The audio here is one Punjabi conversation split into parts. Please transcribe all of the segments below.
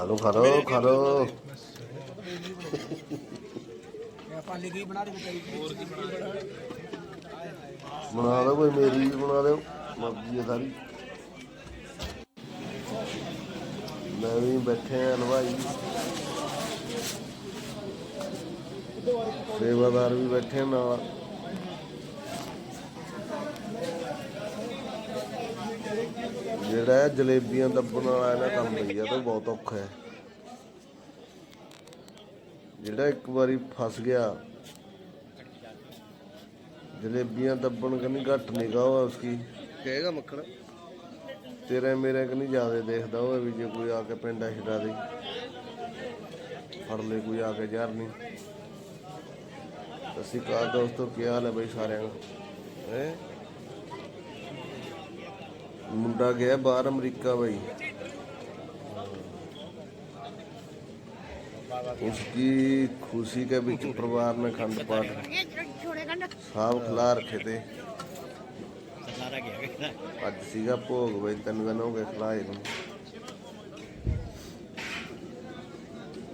ਖਾ ਲੋ ਖਾ ਲੋ ਖਾ ਲੋ ਆਪਾਂ ਲਿਖੀ ਬਣਾ ਦੇ ਤੇਰੀ ਹੋਰ ਕੀ ਬਣਾ ਦਿਓ ਕੋਈ, ਮੇਰੀ ਵੀ ਬਣਾ ਦਿਓ ਮਰਜ਼ੀ ਹੈ ਸਾਰੀ। ਮੈਂ ਵੀ ਬੈਠੇ ਆ ਹਲਵਾਈ। ਸੇਵਾਦਾਰ ਵੀ ਬੈਠੇ ਨਾਲ। ਜਿਹੜਾ ਜਲੇਬੀਆਂ ਦੱਬਣ ਵਾਲਾ ਇਹਨਾਂ ਕੰਮ ਭਈਆ ਤਾਂ ਬਹੁਤ ਔਖਾ ਹੈ। ਜਿਹੜਾ ਇੱਕ ਵਾਰੀ ਫਸ ਗਿਆ ਜਲੇਬੀਆਂ ਦੱਬਣ ਕਨੀ ਘੱਟ ਨਿਗਾਹ ਹੈ ਉਸकी ਕਹੇਗਾ ਮੱਖਣ? ਤੇਰੇ ਮੇਰੇ ਕਨੀ ਜ਼ਿਆਦਾ ਦੇਖਦਾ ਹੋਵੇ ਵੀ ਜੇ ਕੋਈ ਆ ਕੇ ਪਿੰਡਾ ਛਡਾ ਦੇ। ਫੜ ਲੈ ਕੋਈ ਆ ਕੇ ਯਾਰ ਨਹੀਂ ਅਸੀਂ ਕਹਾ ਦੋਸਤੋ ਕੀ ਹਾਲ ਹੈ ਬਈ ਸਾਰਿਆਂ ਦਾ ਹੈ? ਮੁੰਡਾ ਗਿਆ ਬਾਹਰ ਅਮਰੀਕਾ ਬਈ उसकी खुशी के बीच परिवार ने खंड पाठ ਸਾਬ ਖਲਾ ਰੱਖੇ ਤੇ ਸਾਰਾ ਗਿਆ ਅੱਜ ਸੀਗਾ ਭੋਗ ਬਈ ਤਿੰਨ ਦਿਨ ਹੋ ਗਏ ਖਲਾਏ ਨੂੰ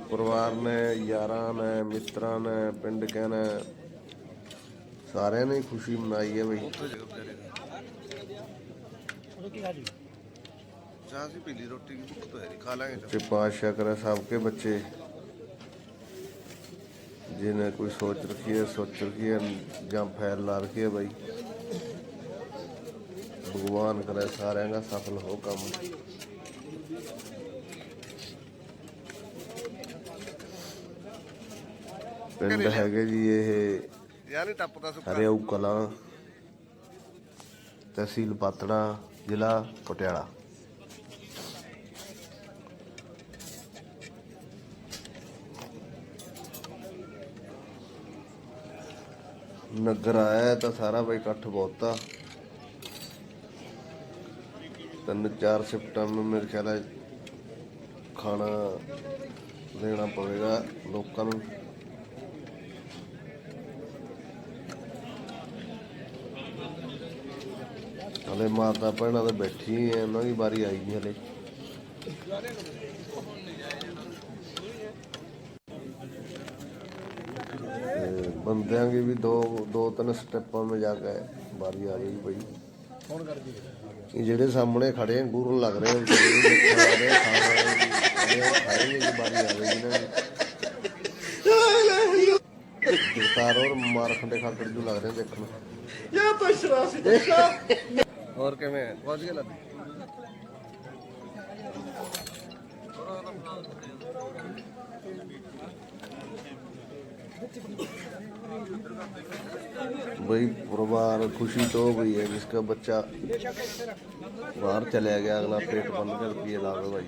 ਪਰਿਵਾਰ ਨੇ ਯਾਰਾਂ ਨੇ ਮਿੱਤਰਾਂ ਨੇ ਪਿੰਡ ਕੇ ਨੇ ਸਾਰਿਆਂ ਨੇ ਖੁਸ਼ੀ ਮਨਾਈ ਹੈ ਬਈ ਉਹ ਕੀ ਖਾਜੀ ਚਾਹ ਸੀ ਪੀਲੀ ਰੋਟੀ ਦੀ ਭੁੱਖ ਤਾਂ ਹੈ ਨਹੀਂ ਖਾ ਲਾਂਗੇ ਤੇ ਪਾਤਸ਼ਾਹ ਕਰੇ ਸਭ ਕੇ ਬੱਚੇ ਜਿਹਨੇ ਕੋਈ ਸੋਚ ਰੱਖੀ ਹੈ ਸੋਚ ਰੱਖੀ ਹੈ ਜਾਂ ਫੈਲ ਲਾ ਰੱਖੀ ਹੈ ਬਾਈ ਭਗਵਾਨ ਕਰੇ ਸਾਰਿਆਂ ਦਾ ਸਫਲ ਜ਼ਿਲ੍ਹਾ ਪਟਿਆਲਾ। ਨਗਰ ਆਇਆ ਤਾਂ ਸਾਰਾ ਬਈ ਇਕੱਠ ਬਹੁਤਾ। ਤਿੰਨ ਚਾਰ ਸ਼ਿਫਟਾਂ ਨੂੰ ਮੇਰੇ ਖਿਆਲ ਹੈ ਖਾਣਾ ਦੇਣਾ ਪਵੇਗਾ ਲੋਕਾਂ ਨੂੰ। ਹਲੇ ਮਾਤਾ ਭੈਣਾਂ ਤੇ ਬੈਠੀ ਐ ਉਹਨਾਂ ਦੀ ਵਾਰੀ ਆਈ ਨਹੀਂ ਹਲੇ। ਬੰਦਿਆਂ ਦੀ ਵੀ ਦੋ ਦੋ ਤਿੰਨ ਸਟੈਪਾਂ ਮੇ ਜਾ ਕੇ ਵਾਰੀ ਆ ਗਈ ਬਈ। ਇਹ ਜਿਹੜੇ ਸਾਹਮਣੇ ਖੜੇ ਗੁਰੂ ਲੱਗ ਰਹੇ ਆ ਵਿਚਾਰੇ ਵੀ ਦੇਖਣ ਆ ਰਹੇ ਆ, ਖਾਣ ਵਾਲੇ ਵੀ ਆ ਰਹੇ ਆ, ਖਾਏਂਗੇ ਜੀ ਵਾਰੀ ਆ ਗਈ ਇਹਨਾਂ ਦੀ। ਔਰ ਮਾਰਖੰਡੇ ਖਾਕੜ ਜੂ ਲੱਗ ਰਹੇ ਦੇਖਣ। ਹੋਰ ਕਿਵੇਂ ਪਹੁੰਚ ਗਿਆ ਲੱਦੀ भाई परिवार खुशी तो हो गई है जिसका बच्चा बाहर चला गया अगला पेट बंद कर दिए लावे भाई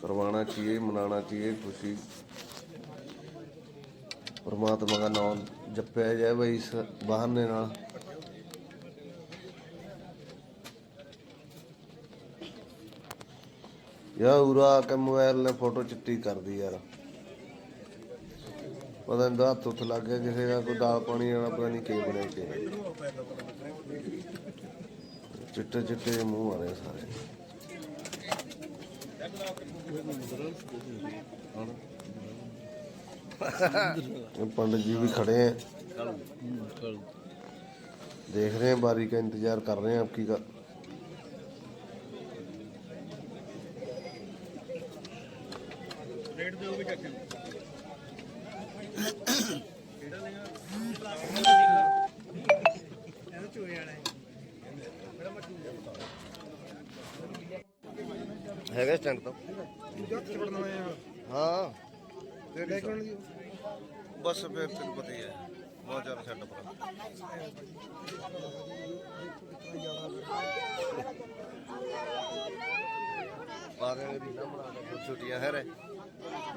करवाना चाहिए मनाना चाहिए खुशी ਪਰਮਾਤਮਾ ਦਾ ਨਾਮ ਜਪਿਆ ਜਾਏ ਬਈ ਇਸ ਬਹਾਨੇ ਨਾਲ। ਯਾ ਉਰਾ ਕੇ ਮੋਬਾਈਲ ਨੇ ਫੋਟੋ ਚਿੱਟੀ ਕਰਦੀ ਯਾਰ। ਪਤਾ ਨਹੀਂ ਹੱਥ ਉੱਥੇ ਲੱਗ ਗਿਆ ਕਿਸੇ ਦਾ, ਕੋਈ ਦਾਲ ਪਾਣੀ ਵਾਲਾ, ਪਤਾ ਨਹੀਂ ਕੀ ਬਣਿਆ ਕੀ ਚਿੱਟੇ ਚਿੱਟੇ ਮੂੰਹ ਆ ਰਹੇ ਸਾਰੇ। ਇਹ ਪੰਡਤ ਜੀ ਵੀ ਖੜੇ हैं देख रहे हैं बारी का इंतजार कर रहे हैं आपकी का ਹੈਗਾ ਸਟੈਂਡ ਤਾਂ ਹਾਂ ਲੈ ਕੇ ਆਉਣ ਬਸ ਫਿਰ ਤੈਨੂੰ ਪਤਾ ਹੀ ਹੈ ਬਹੁਤ ਜ਼ਿਆਦਾ ਛੱਡ ਪਰਾ ਬਾਰੇ ਵੀ ਨਾ ਬਣਾ ਕੇ ਛੁੱਟੀਆਂ ਹੈ ਰੇ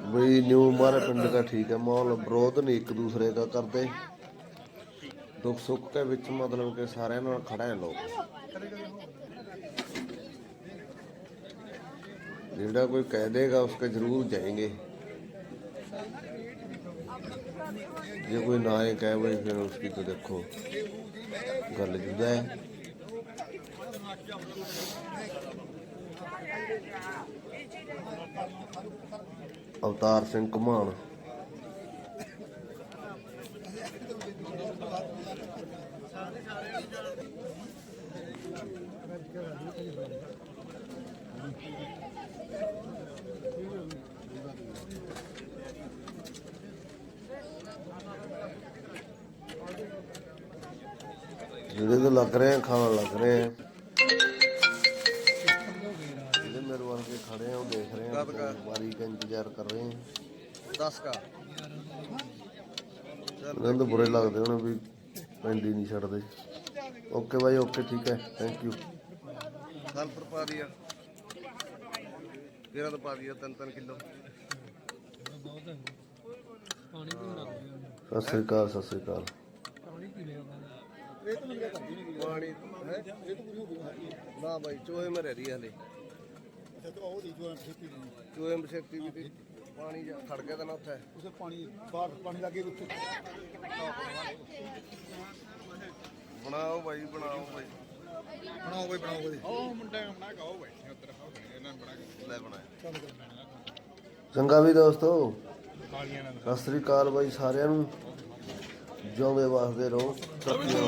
वही न्यू हमारे पिंड का ठीक है माहौल विरोध नहीं एक दूसरे का करते दुख सुख के विच मतलब के सारे नाल खड़े हैं लोग जेड़ा कोई कह देगा उसके जरूर जाएंगे ਜੇ ਕੋਈ ਨਾਇਕ ਹੈ ਵਈ ਫਿਰ ਉਸ ਕੀ ਤਾਂ ਦੇਖੋ ਗੱਲ ਜੁਦਾ ਹੈ। ਅਵਤਾਰ ਸਿੰਘ ਕਮਾਨ ਜਿਹੜੇ ਤੋਂ ਲੱਗ ਰਹੇ ਆ ਖਾਣ ਲੱਗ ਰਹੇ ਆ। ਜਿਹੜੇ ਮੇਰੇ ਵਰਗੇ ਖੜੇ ਆ ਉਹ ਦੇਖ ਰਹੇ ਆ? ਵਾਰੀ ਦਾ ਇੰਤਜ਼ਾਰ ਕਰ ਰਹੇ ਆ। 10 ਕਾ। ਇਹਨਾਂ ਨੂੰ ਬੁਰੇ ਲੱਗਦੇ ਹੁਣ ਵੀ ਪੈਂਦੀ ਨਹੀਂ ਛੱਡਦੇ। ਓਕੇ ਬਾਈ ਓਕੇ ਠੀਕ ਹੈ। ਥੈਂਕ ਯੂ ਸਲਫਰ ਪਾ ਦਿਆ। ਤੇਰਾ ਤਾਂ ਪਾ ਦਿਆ 3-3 ਕਿਲੋ। ਸਤਿ ਸ੍ਰੀ ਅਕਾਲ ਸਤਿ ਸ੍ਰੀ ਅਕਾਲ। ਪਾਣੀ ਹੈ। ਨਾ ਬਾਈ ਚੋਏ ਮੇ ਰਹਿ ਰਹੀ ਹਲੇ ਚੋਏ ਮੇ ਸ਼ਕਤੀ ਵੀ ਪਾਣੀ ਜਾ ਖੜ ਗਿਆ ਤਾਂ ਨਾ ਉੱਥੇ। ਉਸੇ ਪਾਣੀ ਬਾਹਰ ਪਾਣੀ ਲੱਗੇ ਉੱਤੇ ਬਣਾਓ ਬਾਈ ਬਣਾਓ ਬਾਈ। ਬਣਾਓ ਬਈ ਬਣਾਓ ਬਈ। ਲੈ ਬਣਾਇਆ ਚੰਗਾ ਵੀ ਦੋਸਤੋ। ਸਤਿ ਸ੍ਰੀ ਅਕਾਲ ਬਾਈ ਸਾਰਿਆਂ ਨੂੰ। ਜਿਉਂਦੇ ਵਸਦੇ ਰਹੋ। ਤਰੱਕੀਆਂ